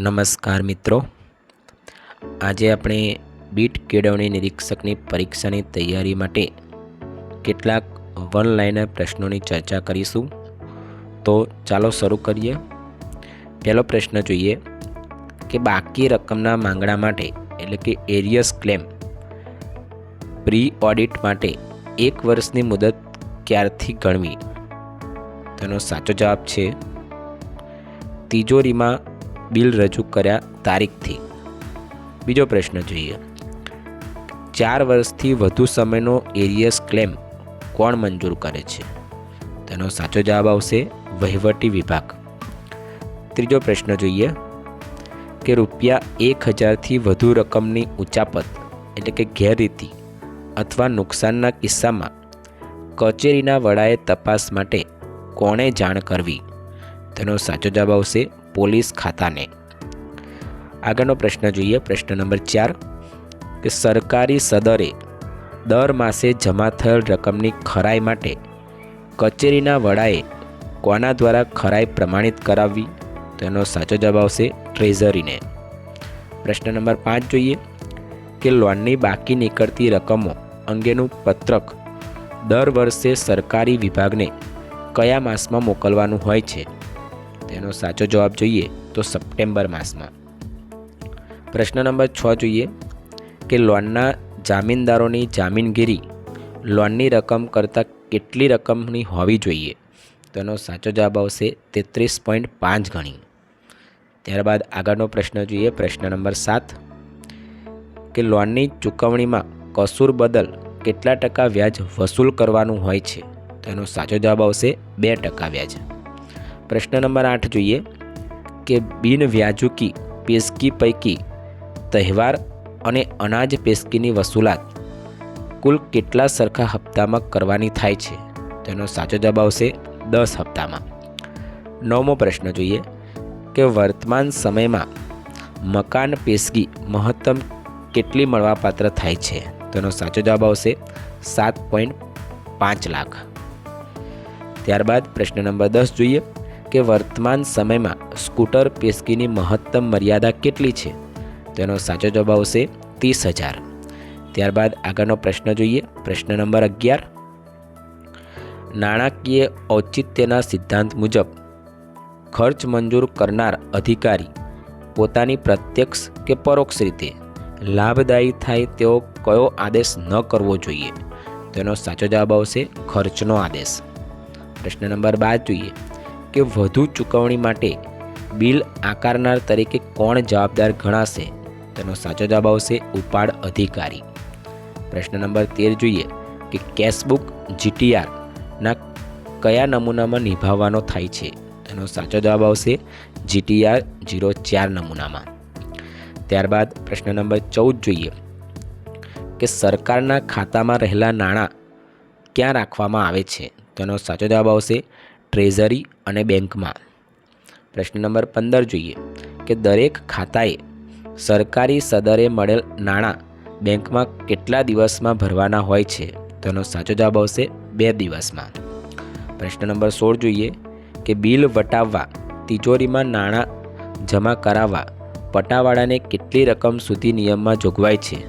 નમસ્કાર મિત્રો. આજે આપણે બીટ કેળવણી નિરીક્ષકની પરીક્ષાની તૈયારી માટે કેટલાક વન લાઇનર પ્રશ્નોની ચર્ચા કરીશું. તો ચાલો શરૂ કરીએ. પહેલો પ્રશ્ન જોઈએ કે બાકી રકમના માંગણા માટે, એટલે કે એરિયસ ક્લેમ પ્રી ઓડિટ માટે એક વર્ષની મુદત ક્યારથી ગણવી? તેનો સાચો જવાબ છે, તિજોરીમાં બિલ રજૂ કર્યા તારીખથી. બીજો પ્રશ્ન જોઈએ. ચાર વર્ષથી વધુ સમયનો એરિયસ ક્લેમ કોણ મંજૂર કરે છે? તેનો સાચો જવાબ આવશે વહીવટી વિભાગ. ત્રીજો પ્રશ્ન જોઈએ કે રૂપિયા એક હજારથી વધુ રકમની ઉચાપત એટલે કે ગેરરીતિ અથવા નુકસાનના કિસ્સામાં કચેરીના વડાએ તપાસ માટે કોણે જાણ કરવી? તેનો સાચો જવાબ આવશે પોલીસ ખાતાને. આગળનો પ્રશ્ન જોઈએ, પ્રશ્ન નંબર ચાર, કે સરકારી સદરે દર માસે જમા થયેલ રકમની ખરાઈ માટે કચેરીના વડાએ કોના દ્વારા ખરાઈ પ્રમાણિત કરાવવી? તેનો સાચો જવાબ આવશે ટ્રેઝરીને. પ્રશ્ન નંબર પાંચ જોઈએ, કે લોનની બાકી નીકળતી રકમો અંગેનું પત્રક દર વર્ષે સરકારી વિભાગને કયા માસમાં મોકલવાનું હોય છે? તેનો સાચો જવાબ જોઈએ તો સપ્ટેમ્બર માસમાં. પ્રશ્ન નંબર છ જોઈએ કે લોનના જામીનદારોની જામીનગીરી લોનની રકમ કરતાં કેટલી રકમની હોવી જોઈએ? તેનો સાચો જવાબ આવશે તેત્રીસ પોઈન્ટ પાંચ ગણી. ત્યારબાદ આગળનો પ્રશ્ન જોઈએ, પ્રશ્ન નંબર સાત, કે લોનની ચૂકવણીમાં કસૂર બદલ કેટલા ટકા વ્યાજ વસૂલ કરવાનું હોય છે? તેનો સાચો જવાબ આવશે બે ટકા વ્યાજ. પ્રશ્ન નંબર આઠ જોઈએ કે બિન વ્યાજુકી પેસ્કી પૈકી તહેવાર અને અનાજ પેસ્કીની વસૂલાત કુલ કેટલા સરખા હપ્તામાં કરવાની થાય છે? તેનો સાચો જવાબ આવશે દસ હપ્તામાં. નવમો પ્રશ્ન જોઈએ કે વર્તમાન સમયમાં મકાન પેશગી મહત્તમ કેટલી મળવાપાત્ર થાય છે? તેનો સાચો જવાબ આવશે સાત પોઈન્ટ પાંચ લાખ. ત્યારબાદ પ્રશ્ન નંબર દસ જોઈએ કે વર્તમાન સમયમાં સ્કૂટર પેશગીની મહત્તમ મર્યાદા કેટલી છે? તેનો સાચો જવાબ આવશે ત્રીસ હજાર. ત્યારબાદ આગળનો પ્રશ્ન જોઈએ. પ્રશ્ન નંબર અગિયાર. નાણાકીય ઔચિત્યના સિદ્ધાંત મુજબ ખર્ચ મંજૂર કરનાર અધિકારી પોતાની પ્રત્યક્ષ કે પરોક્ષ રીતે લાભદાયી થાય તેવો કયો આદેશ ન કરવો જોઈએ? તેનો સાચો જવાબ આવશે ખર્ચનો આદેશ. પ્રશ્ન નંબર બાર જોઈએ. કે વધુ ચૂકવણી માટે બિલ આકારનાર તરીકે કોણ જવાબદાર ગણાશે? તેનો સાચો જવાબ આવશે ઉપાડ અધિકારી. પ્રશ્ન નંબર તેર જોઈએ કે કેશબુક જીટીઆર ના કયા નમૂનામાં નિભાવવાનો થાય છે? તેનો સાચો જવાબ આવશે જીટીઆર જીરો ચાર નમૂનામાં. ત્યારબાદ પ્રશ્ન નંબર ચૌદ જોઈએ કે સરકારના ખાતામાં રહેલા નાણાં ક્યાં રાખવામાં આવે છે? તેનો સાચો જવાબ આવશે ટ્રેઝરી અને બેંકમાં. પ્રશ્ન નંબર પંદર જોઈએ કે દરેક ખાતાએ સરકારી સદરે મળેલ નાણાં બેંકમાં કેટલા દિવસમાં ભરવાના હોય છે? તેનો સાચો જવાબ આવશે બે દિવસમાં. પ્રશ્ન નંબર સોળ જોઈએ કે બિલ વટાવવા, તિજોરીમાં નાણાં જમા કરાવવા પટાવાળાને કેટલી રકમ સુધી નિયમમાં જોગવાઈ છે?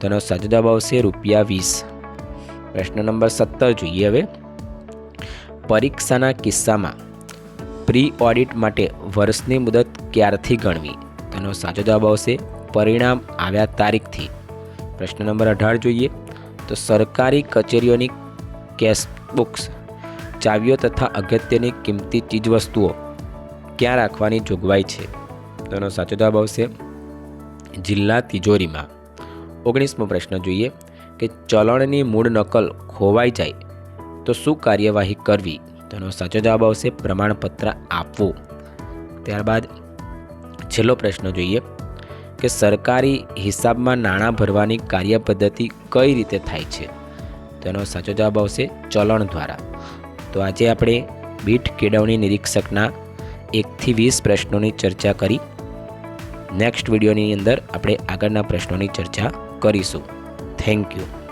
તેનો સાચો જવાબ આવશે રૂપિયા વીસ. પ્રશ્ન નંબર સત્તર જોઈએ હવે. પરીક્ષાના કિસ્સામાં પ્રી ઓડિટ માટે વર્ષની મુદત ક્યારથી ગણવી? તેનો સાચો જવાબ આવશે, પરિણામ આવ્યા તારીખથી. પ્રશ્ન નંબર અઢાર જોઈએ. તો સરકારી કચેરીઓની કેશ બુક્સ ચાવીઓ તથા અગત્યની કિંમતી ચીજવસ્તુઓ ક્યાં રાખવાની જોગવાઈ છે? તેનો સાચો જવાબ આવશે, જિલ્લા તિજોરીમાં. ઓગણીસમો પ્રશ્ન જોઈએ કે ચલણની મૂળ નકલ ખોવાઈ જાય તો શું કાર્યવાહી કરવી? તેનો સાચો જવાબ આવશે પ્રમાણપત્ર આપવું. ત્યારબાદ છેલ્લો પ્રશ્ન જોઈએ કે સરકારી હિસાબમાં નાણાં ભરવાની કાર્યપદ્ધતિ કઈ રીતે થાય છે? તેનો સાચો જવાબ આવશે ચલણ દ્વારા. તો આજે આપણે બીટ કેળવણી નિરીક્ષકના એકથી વીસ પ્રશ્નોની ચર્ચા કરી. નેક્સ્ટ વિડીયોની અંદર આપણે આગળના પ્રશ્નોની ચર્ચા કરીશું. Thank you.